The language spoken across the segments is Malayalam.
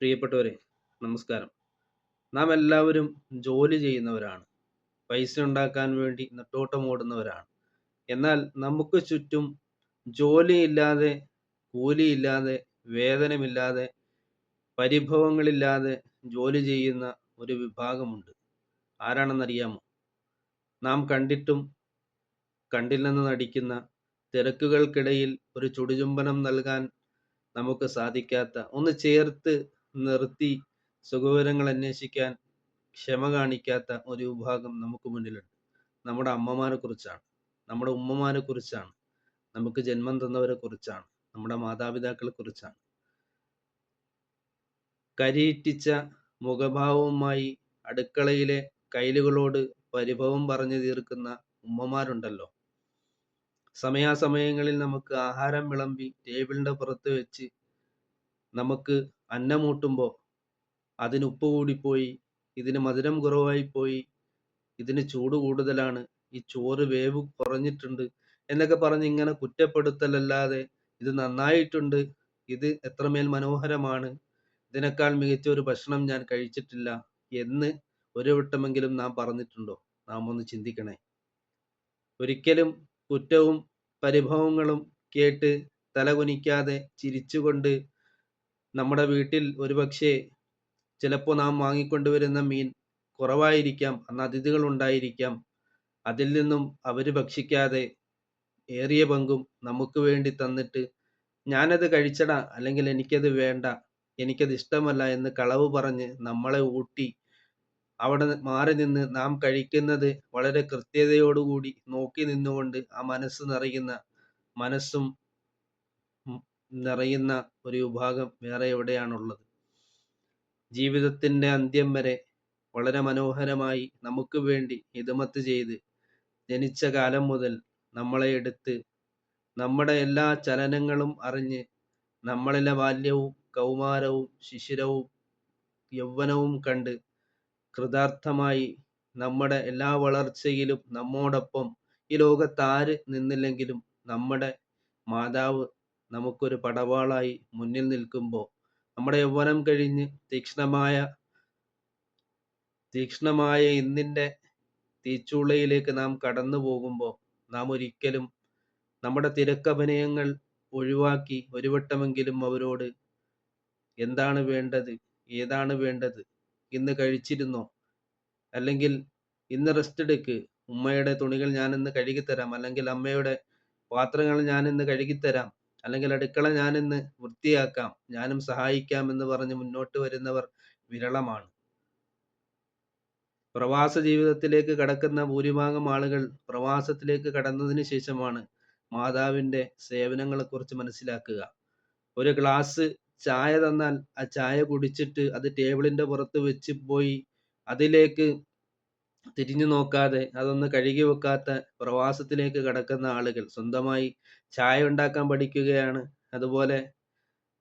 പ്രിയപ്പെട്ടവരെ നമസ്കാരം. നാം എല്ലാവരും ജോലി ചെയ്യുന്നവരാണ്. പൈസ ഉണ്ടാക്കാൻ വേണ്ടി നെട്ടോട്ടം ഓടുന്നവരാണ്. എന്നാൽ നമുക്ക് ചുറ്റും ജോലിയില്ലാതെ കൂലിയില്ലാതെ വേതനമില്ലാതെ പരിഭവങ്ങളില്ലാതെ ജോലി ചെയ്യുന്ന ഒരു വിഭാഗമുണ്ട്. ആരാണെന്നറിയാമോ? നാം കണ്ടിട്ടും കണ്ടില്ലെന്ന് നടിക്കുന്ന തിരക്കുകൾക്കിടയിൽ ഒരു ചുടുചുംബനം നൽകാൻ നമുക്ക് സാധിക്കാത്ത ഒന്ന് ചേർത്ത് നിർത്തി സുഖവിവരങ്ങൾ അന്വേഷിക്കാൻ ക്ഷമ കാണിക്കാത്ത ഒരു വിഭാഗം നമുക്ക് മുന്നിലുണ്ട്. നമ്മുടെ അമ്മമാരെ കുറിച്ചാണ് നമ്മുടെ ഉമ്മമാരെ കുറിച്ചാണ് നമുക്ക് ജന്മം തന്നവരെ കുറിച്ചാണ് നമ്മുടെ മാതാപിതാക്കളെ കുറിച്ചാണ്. കരിയിറ്റിച്ച മുഖഭാവവുമായി അടുക്കളയിലെ കൈലുകളോട് പരിഭവം പറഞ്ഞു തീർക്കുന്ന ഉമ്മമാരുണ്ടല്ലോ. സമയാസമയങ്ങളിൽ നമുക്ക് ആഹാരം വിളമ്പി ടേബിളിന്റെ പുറത്ത് വെച്ച് നമുക്ക് അന്നമൂട്ടുമ്പോൾ അതിന് ഉപ്പ് കൂടിപ്പോയി ഇതിന് മധുരം കുറവായി പോയി ഇതിന് ചൂട് കൂടുതലാണ് ഈ ചോറ് വേവ് കുറഞ്ഞിട്ടുണ്ട് എന്നൊക്കെ പറഞ്ഞ് ഇങ്ങനെ കുറ്റപ്പെടുത്തലല്ലാതെ ഇത് നന്നായിട്ടുണ്ട് ഇത് എത്രമേൽ മനോഹരമാണ് ഇതിനേക്കാൾ മികച്ച ഒരു ഭക്ഷണം ഞാൻ കഴിച്ചിട്ടില്ല എന്ന് ഒരു വട്ടമെങ്കിലും നാം പറഞ്ഞിട്ടുണ്ടോ? നാം ഒന്ന് ചിന്തിക്കണേ. ഒരിക്കലും കുറ്റവും പരിഭവങ്ങളും കേട്ട് തലകുനിക്കാതെ ചിരിച്ചുകൊണ്ട് നമ്മുടെ വീട്ടിൽ ഒരുപക്ഷെ ചിലപ്പോൾ നാം വാങ്ങിക്കൊണ്ടുവരുന്ന മീൻ കുറവായിരിക്കാം അന്ന് അതിഥികൾ ഉണ്ടായിരിക്കാം. അതിൽ നിന്നും അവർ ഭക്ഷിക്കാതെ ഏറിയ പങ്കും നമുക്ക് വേണ്ടി തന്നിട്ട് ഞാനത് കഴിച്ചടാ അല്ലെങ്കിൽ എനിക്കത് വേണ്ട എനിക്കത് ഇഷ്ടമല്ല എന്ന് കളവ് പറഞ്ഞ് നമ്മളെ ഊട്ടി അവിടെ മാറി നിന്ന് നാം കഴിക്കുന്നത് വളരെ കൃത്യതയോടുകൂടി നോക്കി നിന്നുകൊണ്ട് ആ മനസ്സ് നിറയുന്ന മനസ്സും നിറയുന്ന ഒരു വിഭാഗം വേറെ എവിടെയാണുള്ളത്? ജീവിതത്തിന്റെ അന്ത്യം വരെ വളരെ മനോഹരമായി നമുക്ക് വേണ്ടി ഹിതമത്ത് ചെയ്ത് ജനിച്ച കാലം മുതൽ നമ്മളെ എടുത്ത് നമ്മുടെ എല്ലാ ചലനങ്ങളും അറിഞ്ഞ് നമ്മളിലെ ബാല്യവും കൗമാരവും ശിശിരവും യൗവനവും കണ്ട് കൃതാർത്ഥമായി നമ്മുടെ എല്ലാ വളർച്ചയിലും നമ്മോടൊപ്പം ഈ ലോകത്ത് ആര് നിന്നില്ലെങ്കിലും നമ്മുടെ മാതാവ് നമുക്കൊരു പടവാളായി മുന്നിൽ നിൽക്കുമ്പോൾ നമ്മുടെ യൗവനം കഴിഞ്ഞ് തീക്ഷ്ണമായ തീക്ഷ്ണമായ ഇന്നിന്റെ തീച്ചൂളയിലേക്ക് നാം കടന്നു പോകുമ്പോൾ നാം ഒരിക്കലും നമ്മുടെ തിരക്കഭിനയങ്ങൾ ഒഴിവാക്കി ഒരു വട്ടമെങ്കിലും അവരോട് എന്താണ് വേണ്ടത്? ഏതാണ് വേണ്ടത്? ഇന്ന് കഴിച്ചിരുന്നോ? അല്ലെങ്കിൽ ഇന്ന് റെസ്റ്റ് എടുക്ക്. ഉമ്മയുടെ തുണികൾ ഞാൻ ഇന്ന് കഴുകിത്തരാം. അല്ലെങ്കിൽ അമ്മയുടെ പാത്രങ്ങൾ ഞാൻ ഇന്ന് കഴുകിത്തരാം. അല്ലെങ്കിൽ അടുക്കള ഞാൻ ഇന്ന് വൃത്തിയാക്കാം ഞാനും സഹായിക്കാം എന്ന് പറഞ്ഞ് മുന്നോട്ട് വരുന്നവർ വിരളമാണ്. പ്രവാസ ജീവിതത്തിലേക്ക് കടക്കുന്ന ഭൂരിഭാഗം ആളുകൾ പ്രവാസത്തിലേക്ക് കടന്നതിന് ശേഷമാണ് മാതാവിന്റെ സേവനങ്ങളെക്കുറിച്ച് മനസ്സിലാക്കുക. ഒരു ഗ്ലാസ് ചായ തന്നാൽ ആ ചായ കുടിച്ചിട്ട് അത് ടേബിളിന്റെ പുറത്ത് വെച്ച് പോയി അതിലേക്ക് തിരിഞ്ഞു നോക്കാതെ അതൊന്ന് കഴുകി വെക്കാത്ത പ്രവാസത്തിലേക്ക് കടക്കുന്ന ആളുകൾ സ്വന്തമായി ചായ ഉണ്ടാക്കാൻ പഠിക്കുകയാണ്. അതുപോലെ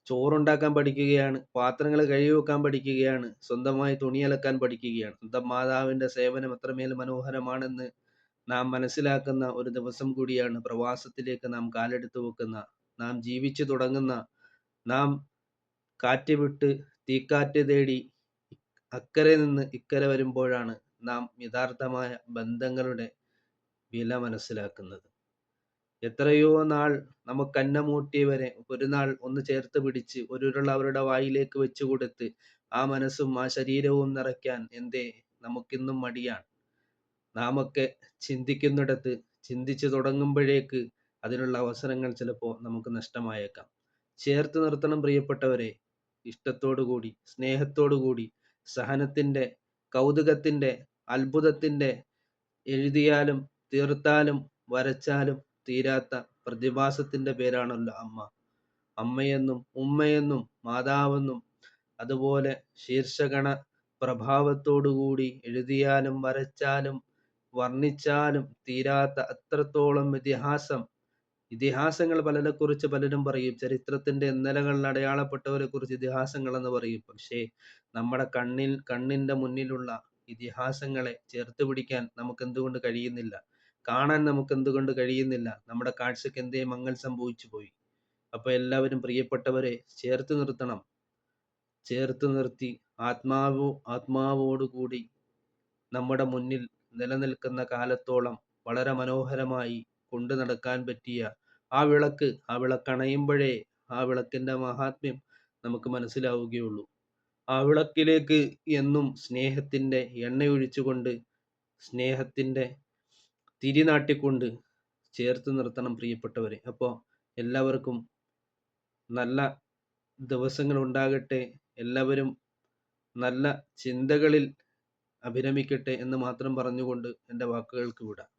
ചോറുണ്ടാക്കാൻ പഠിക്കുകയാണ്. പാത്രങ്ങൾ കഴുകി വെക്കാൻ പഠിക്കുകയാണ്. സ്വന്തമായി തുണി അലക്കാൻ പഠിക്കുകയാണ്. സ്വന്തം മാതാവിന്റെ സേവനം എത്രമേൽ മനോഹരമാണെന്ന് നാം മനസ്സിലാക്കുന്ന ഒരു ദിവസം കൂടിയാണ് പ്രവാസത്തിലേക്ക് നാം കാലെടുത്ത് വെക്കുന്ന നാം ജീവിച്ചു തുടങ്ങുന്ന നാം കാറ്റ് വിട്ട് തീക്കാറ്റ് തേടി അക്കരെ നിന്ന് ഇക്കരെ വരുമ്പോഴാണ് നാം യഥാർത്ഥമായ ബന്ധങ്ങളുടെ വില മനസ്സിലാക്കുന്നത്. എത്രയോ നാൾ നമുക്ക് അന്നമൂട്ടിയവരെ ഒരു നാൾ ഒന്ന് ചേർത്ത് പിടിച്ച് ഒരു ഉരുൾ അവരുടെ വായിലേക്ക് വെച്ചു കൊടുത്ത് ആ മനസ്സും ആ ശരീരവും നിറയ്ക്കാൻ എന്തേ നമുക്കിന്നും മടിയാണ്. നാമൊക്കെ ചിന്തിക്കുന്നിടത്ത് ചിന്തിച്ചു തുടങ്ങുമ്പോഴേക്ക് അതിനുള്ള അവസരങ്ങൾ ചിലപ്പോൾ നമുക്ക് നഷ്ടമായേക്കാം. ചേർത്ത് നിർത്തണം പ്രിയപ്പെട്ടവരെ. ഇഷ്ടത്തോടു കൂടി സ്നേഹത്തോടു കൂടി സഹനത്തിന്റെ കൗതുകത്തിന്റെ അത്ഭുതത്തിന്റെ എഴുതിയാലും തീർത്താലും വരച്ചാലും തീരാത്ത പ്രതിഭാസത്തിന്റെ പേരാണല്ലോ അമ്മ. അമ്മയെന്നും ഉമ്മയെന്നും മാതാവെന്നും അതുപോലെ ശീർഷഗണ പ്രഭാവത്തോടുകൂടി എഴുതിയാലും വരച്ചാലും വർണിച്ചാലും തീരാത്ത അത്രത്തോളം ഇതിഹാസം ഇതിഹാസങ്ങൾ പലരെക്കുറിച്ച് പലരും പറയും. ചരിത്രത്തിന്റെ ഇന്നലകളിൽ അടയാളപ്പെട്ടവരെ കുറിച്ച് ഇതിഹാസങ്ങൾ എന്ന് പറയും. പക്ഷേ നമ്മുടെ കണ്ണിൽ കണ്ണിന്റെ മുന്നിലുള്ള ഇതിഹാസങ്ങളെ ചേർത്ത് പിടിക്കാൻ നമുക്ക് എന്തുകൊണ്ട് കഴിയുന്നില്ല? കാണാൻ നമുക്ക് എന്തുകൊണ്ട് കഴിയുന്നില്ല? നമ്മുടെ കാഴ്ചക്ക് എന്തേ മങ്ങൽ സംഭവിച്ചു പോയി? അപ്പൊ എല്ലാവരും പ്രിയപ്പെട്ടവരെ ചേർത്ത് നിർത്തണം. ചേർത്ത് നിർത്തി ആത്മാവോ ആത്മാവോടുകൂടി നമ്മുടെ മുന്നിൽ നിലനിൽക്കുന്ന കാലത്തോളം വളരെ മനോഹരമായി കൊണ്ടു നടക്കാൻ പറ്റിയ ആ വിളക്ക് ആ വിളക്കണയുമ്പോഴേ ആ വിളക്കിന്റെ മഹാത്മ്യം നമുക്ക് മനസ്സിലാവുകയുള്ളൂ. ആ വിളക്കിലേക്ക് എന്നും സ്നേഹത്തിന്റെ എണ്ണയൊഴിച്ചുകൊണ്ട് സ്നേഹത്തിന്റെ തിരി നാട്ടിക്കൊണ്ട് ചേർത്ത് നിർത്തണം പ്രിയപ്പെട്ടവരെ. അപ്പോൾ എല്ലാവർക്കും നല്ല ദിവസങ്ങൾ ഉണ്ടാകട്ടെ എല്ലാവരും നല്ല ചിന്തകളിൽ അഭിരമിക്കട്ടെ എന്ന് മാത്രം പറഞ്ഞുകൊണ്ട് എന്റെ വാക്കുകൾക്ക് വിടാം.